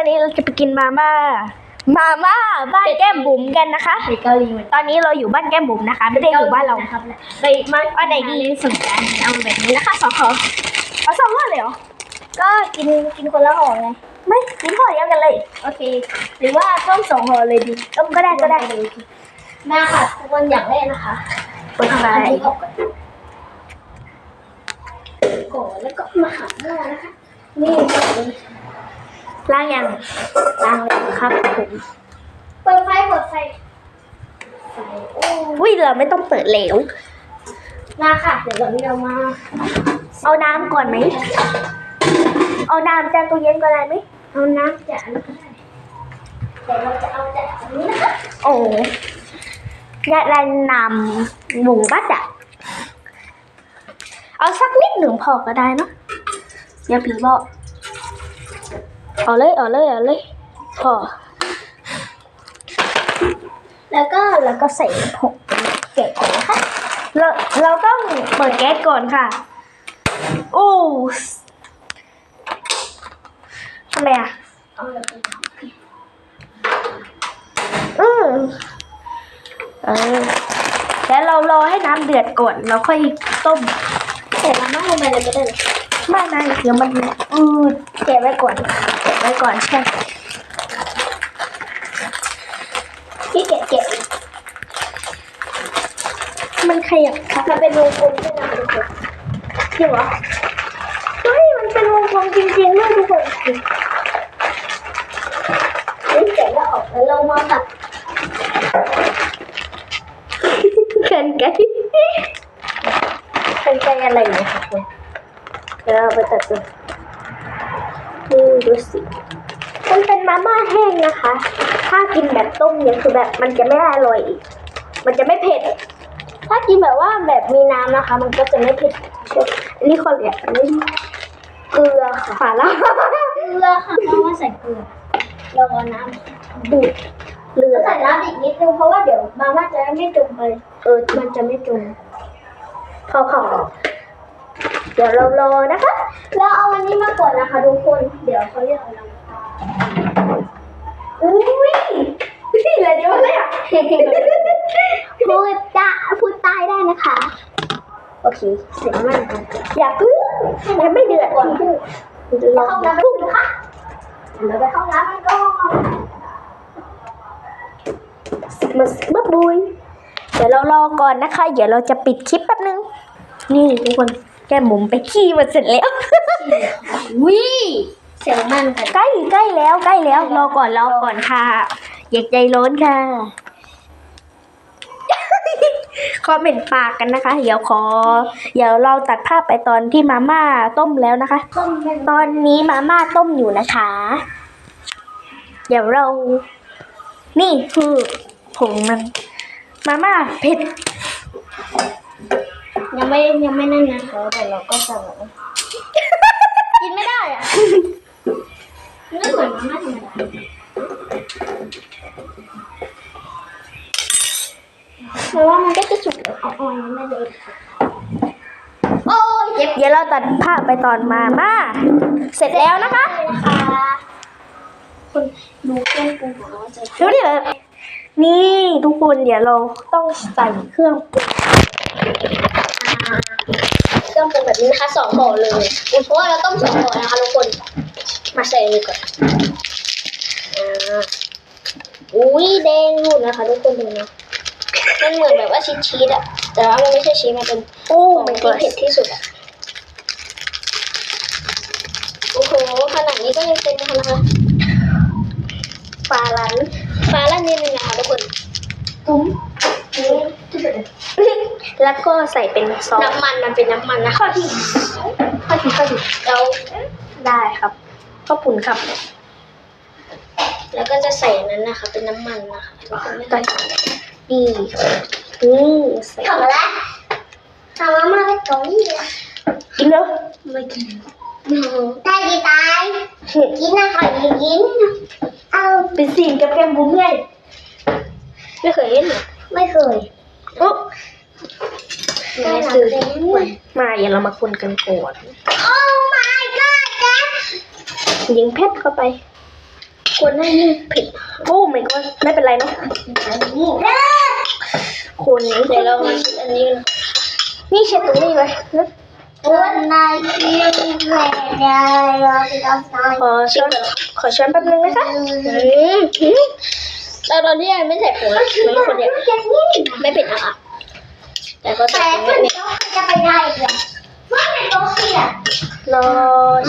อนนี้เราจะไปกินมาม่า มาม่าบ้านแก้มบุ๋มกันนะคะไปเกาหลีเหมือนตอนนี้เราอยู่บ้านแก้มบุ๋มนะคะ ไม่ได้อยู่บ้านเราครับไปมาอันไหนดีเล่นสงกรารเอาแบบนี้นะคะสองขอเอาสองห่อเลยเหรอก็กินกินคนละห่อไงไม่กินห่อเดียวกันเลย โอเค หรือว่าต้มสองห่อเลยดีต้มก็ได้ก็ได้เลยมาค่ะทุกคนอย่างแรกนะคะเปิดไฟอันนี้ออกก่อนก่อนแล้วก็มาหาหม้อนะคะนี่ก่อนเลยล้างยังล้างเลยครับผมเปิดไฟเปิดไฟไฟโอ้อุ้ยเราไม่ต้องเปิดเหลวมาค่ะ เดี๋ยวเราเรามา เอาน้ำก่อนไหม เอาน้ำจากตู้เย็นก็ได้ไหมเอาน้ำจากอันนี้ก็ได้แต่เราจะเอาจากอันนี้นะคะโอ้ยายายนำหมูบัดอะเอาสักนิดหนึ่งพอก็ได้เนอะอย่าผีบอก เอาเลยเอาเลยเอาเลยพอ แล้วก็แล้วก็ใส่ผงเก็บก่อนนะคะเราเราต้องเปิดแก๊สก่อนค่ะ โอ้ทำไมอะเอาแบบนี้อืมเออแล้วเรารอให้น้ำเดือดก่อนเราค่อยต้มใส่มาม่าลงไปเลยก็ได้เลยไม่นานเดี๋ยวมันอืดเก็บไว้ก่อนเก็บไว้ก่อนใช่ที่แกะแกะมันขยับครับมันเป็นวงกลมใช่ไหมทุกคนจริงเหรอเฮ้ยมันเป็นวงกลมจริงๆด้วยทุกคนนี่แกะแล้วออกแล้วเรามาตัดเขินไกเขินไกอะไรเนี่ยครับคุณเดี๋ยวเราไปตัดดู นี่ดูสิ มันเป็นมาม่าแห้งนะคะ ถ้ากินแบบต้มเนี่ยคือแบบมันจะไม่อร่อยอีก มันจะไม่เผ็ด ถ้ากินแบบว่าแบบมีน้ำนะคะ มันก็จะไม่เผ็ดอันนี้คนเรียกอันนี้เกลือค่ะฝาละเกลือค่ะเพราะว่าใส่เกลือเราเอาน้ำดูดเกลือใส่น้ำอีกนิดนึงเพราะว่าเดี๋ยวมาม่าจะไม่จมไป เออ มันจะไม่จมพอพอเดี๋ยวเรารอนะคะ เราเอาอันนี้มาก่อนนะคะทุกคน เดี๋ยวเขาเรียกเอาน้ำอุ้ยนี่อะไรเดี๋ยวอะไรอะพูดจะพูดใต้ได้นะคะ โอเค เสร็จแล้วอย่าเพึ่งยังไม่เดือดก่อนพูดรอเข้าน้ำมันค่ะเดี๋ยวไปเข้าน้ำมันก่อนมาบับบุยเดี๋ยวเรารอก่อนนะคะ เดี๋ยวเราจะปิดคลิปแป๊บนึง นี่ทุกคน แก้มหมุมไปขี้มาเสร็จแล้ว วิเสียงมันกันใกล้ใกล้แล้วใกล้แล้วรอก่อนรอก่อนค่ะ อย่าใจร้อนค่ะคอมเมนต์ปากกันนะคะ เดี๋ยวขอ เดี๋ยวเราตัดภาพไปตอนที่มาม่าต้มแล้วนะคะต้มเป็นตอนนี้มาม่าต้มอยู่นะคะ เดี๋ยวเรา นี่คือผงมัน มาม่าเผ็ด ยังไม่ยังไม่นั่นนะคะแต่เราก็จะแบบกินไม่ได้อะไม่เหมือนมาม่าธรรมดาเพราะว่ามันก็จะสุกอ่อนๆไม่เลยโอ้ยเจ็บเดี๋ยวเราตัดภาพไปตอนมาม่าเสร็จแล้วนะคะนะคะคุณดูเครื่องปรุงของเราจะดูดิเลยนี่ทุกคนเดี๋ยวเราต้องใส่เครื่องปรุง เครื่องปรุงแบบนี้นะคะสองห่อเลยเพราะว่าเราต้มสองห่อนะคะทุกคน มาใส่เลยก่อนอ่าอุ้ยแดงหมดนะคะทุกคนดูนะมันเหมือนแบบว่าชีสชีสอะแต่ว่ามันไม่ใช่ชีสมันเป็นโอ้ของไม่ที่เผ็ดที่สุดอะโอ้โหขนาดนี้ก็ยังเป็นนะคะปลาลันฟ้าละนิดนึงนะคะทุกคนตุ้ม แล้วก็ใส่เป็นซอสน้ำมันมันเป็นน้ำมันนะข้อที่ข้อที่ข้อที่เราได้ครับก็ปุ่นครับ แล้วก็จะใส่อันนั้นนะคะ เป็นน้ำมันนะคะทุกคนไม่ใส่ใส่นี่นี่ใส่ทำอะไรทำมาม่าไปเกาหลีอะกินแล้วไม่กินตายดีตายกินนะค่ะกินเอาเป็นสิ่งกับแกมบุ้มไงไม่เคยเห็นเหรอไม่เคยอุ๊ บไม่เคยมาอย่าเรามาคนกันก่อนโอ้ my god แจ๊ยิงเพชรเข้าไปควรให้ยิ่งเผ็ดโอ้ไม่ก็ไม่เป็นไรเนาะคุณเดี๋ยวเรามาชิมอันนี้กันนี่เช็ดตรงนี้เลยนะวันไหนที่แม่ได้เราไปเอาสายขอช้อนขอช้อนแป๊บนึงนะคะอืมแต่ตอนที่ยังไม่ใส่ผงนะมันคนเดียวไม่เผ็ดนะคะ แต่ก็ใส่แต่ผงคุนิณดนิดจะไปได้เหรอว่าในโต๊ะเสียรอ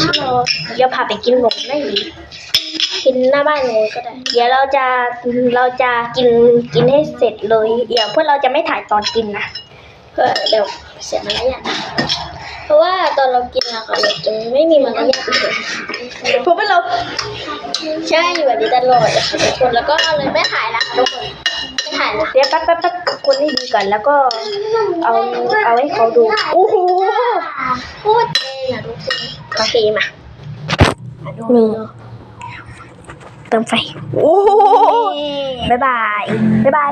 ชิรอเดี๋ยวพาไปกินหนมได้หรือกินหน้าบ้านเลยก็ได้ เดี๋ยวเราจะเราจะกินกินให้เสร็จเลย เดี๋ยวเพื่อเราจะไม่ถ่ายตอนกินนะเพื่อเดี๋ยวเสียมารยาทเพราะว่าตอนเรากินอะค่ะเราจะไม่มีมารยาทเลยเพราะว่าเราใช่อยู่แบบนี้ตลอดค่ะทุกคนแล้วก็เลยไม่ถ่ายละทุกคน ถ่ายละเดี๋ยวแป๊บแป๊บแป๊บคนให้ดีก่อนแล้วก็เอาเอาให้เขาดูโอ้โหโคตรเองอะทุกคนโอเคมานี่เติมไฟโอ้โหบ๊ายบายบ๊ายบาย